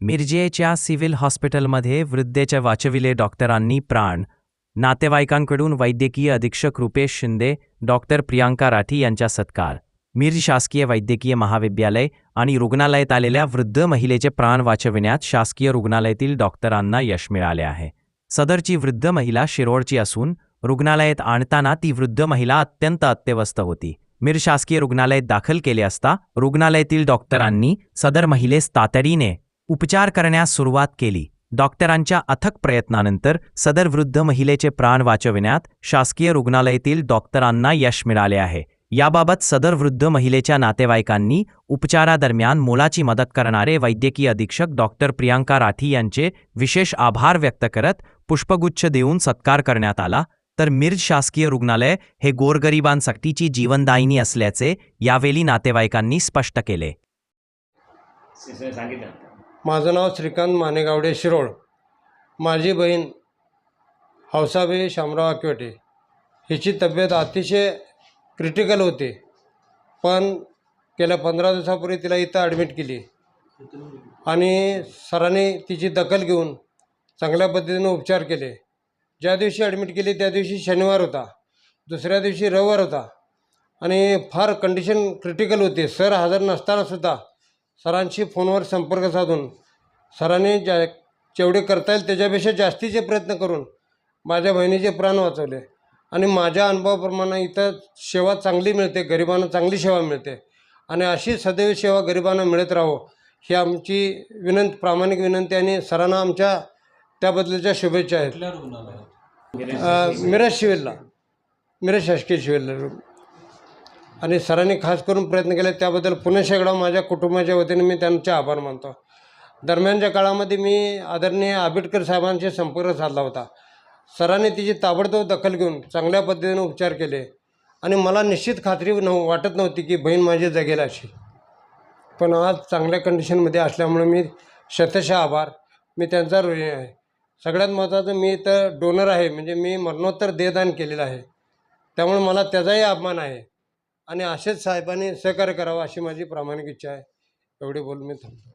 मिरजेच्या सिव्हिल हॉस्पिटलमध्ये वृद्धेच्या वाचविले डॉक्टरांनी प्राण. नातेवाईकांकडून वैद्यकीय अधीक्षक रुपेश शिंदे डॉक्टर प्रियांका राठी यांचा सत्कार. मिर शासकीय वैद्यकीय महाविद्यालय आणि रुग्णालयात आलेल्या वृद्ध महिलेचे प्राण वाचविण्यात शासकीय रुग्णालयातील डॉक्टरांना यश मिळाले आहे. सदरची वृद्ध महिला शिरोळची असून रुग्णालयात आणताना ती वृद्ध महिला अत्यंत अत्यवस्थ होती. मिर शासकीय रुग्णालयात दाखल केले असता रुग्णालयातील डॉक्टरांनी सदर महिलेस तातडीने उपचार करण्यास सुरुवात केली. डॉक्टरांच्या अथक प्रयत्नानंतर सदर वृद्ध महिलेचे प्राण वाचविण्यात शासकीय रुग्णालयातील डॉक्टरांना यश मिळाले आहे. याबाबत सदर वृद्ध महिलेच्या नातेवाईकांनी उपचारादरम्यान मोलाची मदत करणारे वैद्यकीय अधीक्षक डॉक्टर प्रियांका राठी यांचे विशेष आभार व्यक्त करत पुष्पगुच्छ देऊन सत्कार करण्यात आला. तर मिर्ज शासकीय रुग्णालय हे गोरगरिबांसाठीची जीवनदायिनी असल्याचे यावेळी नातेवाईकांनी स्पष्ट केले. माझं नाव श्रीकांत मानेगावडे शिरोळ. माझी बहीण हौसाबाई शामराव आकवटे. हिची तब्येत अतिशय क्रिटिकल होती पण गेल्या पंधरा दिवसापूर्वी तिला इथं ॲडमिट केली. आणि सरांनी तिची दखल घेऊन चांगल्या पद्धतीने उपचार केले. ज्या दिवशी ॲडमिट केली त्या दिवशी शनिवार होता. दुसऱ्या दिवशी रविवार होता. आणि फार कंडिशन क्रिटिकल होती. सर हजर नसतानासुद्धा सरांशी फोनवर संपर्क साधून सरांनी ज्या जेवढे करता येईल त्याच्यापेक्षा जास्तीचे प्रयत्न करून माझ्या बहिणीचे प्राण वाचवले. आणि माझ्या अनुभवाप्रमाणे इथं सेवा चांगली मिळते गरिबांना चांगली सेवा मिळते. आणि अशी सदैव सेवा गरिबांना मिळत राहो ही आमची विनंती प्रामाणिक विनंती आणि सरांना आमच्या त्याबद्दलच्या शुभेच्छा आहेत. मिरज शिवेलला मिरज शासकीय शिवेलला. आणि सरांनी खास करून प्रयत्न केले त्याबद्दल पुणे शेगडा माझ्या कुटुंबाच्या वतीने मी त्यांचे आभार मानतो. दरम्यानच्या काळामध्ये मी आदरणीय आंबेडकर साहेबांशी संपर्क साधला होता सरांनी तिची ताबडतोब दखल घेऊन चांगल्या पद्धतीने उपचार केले आणि मला निश्चित खात्री नव वाटत नव्हती की बहीण माझी जगेल अशी पण आज चांगल्या कंडिशनमध्ये असल्यामुळे मी शतशः आभार मी त्यांचा ऋणी आहे सगळ्यात महत्त्वाचं मी तर डोनर आहे म्हणजे मी मरणोत्तर देहदान केलेलं आहे. त्यामुळे मला त्याचाही अपमान आहे. आणि असेच साहेबांनी सहकार्य करावं अशी माझी प्रामाणिक इच्छा आहे. एवढे बोलून मी थांबतो.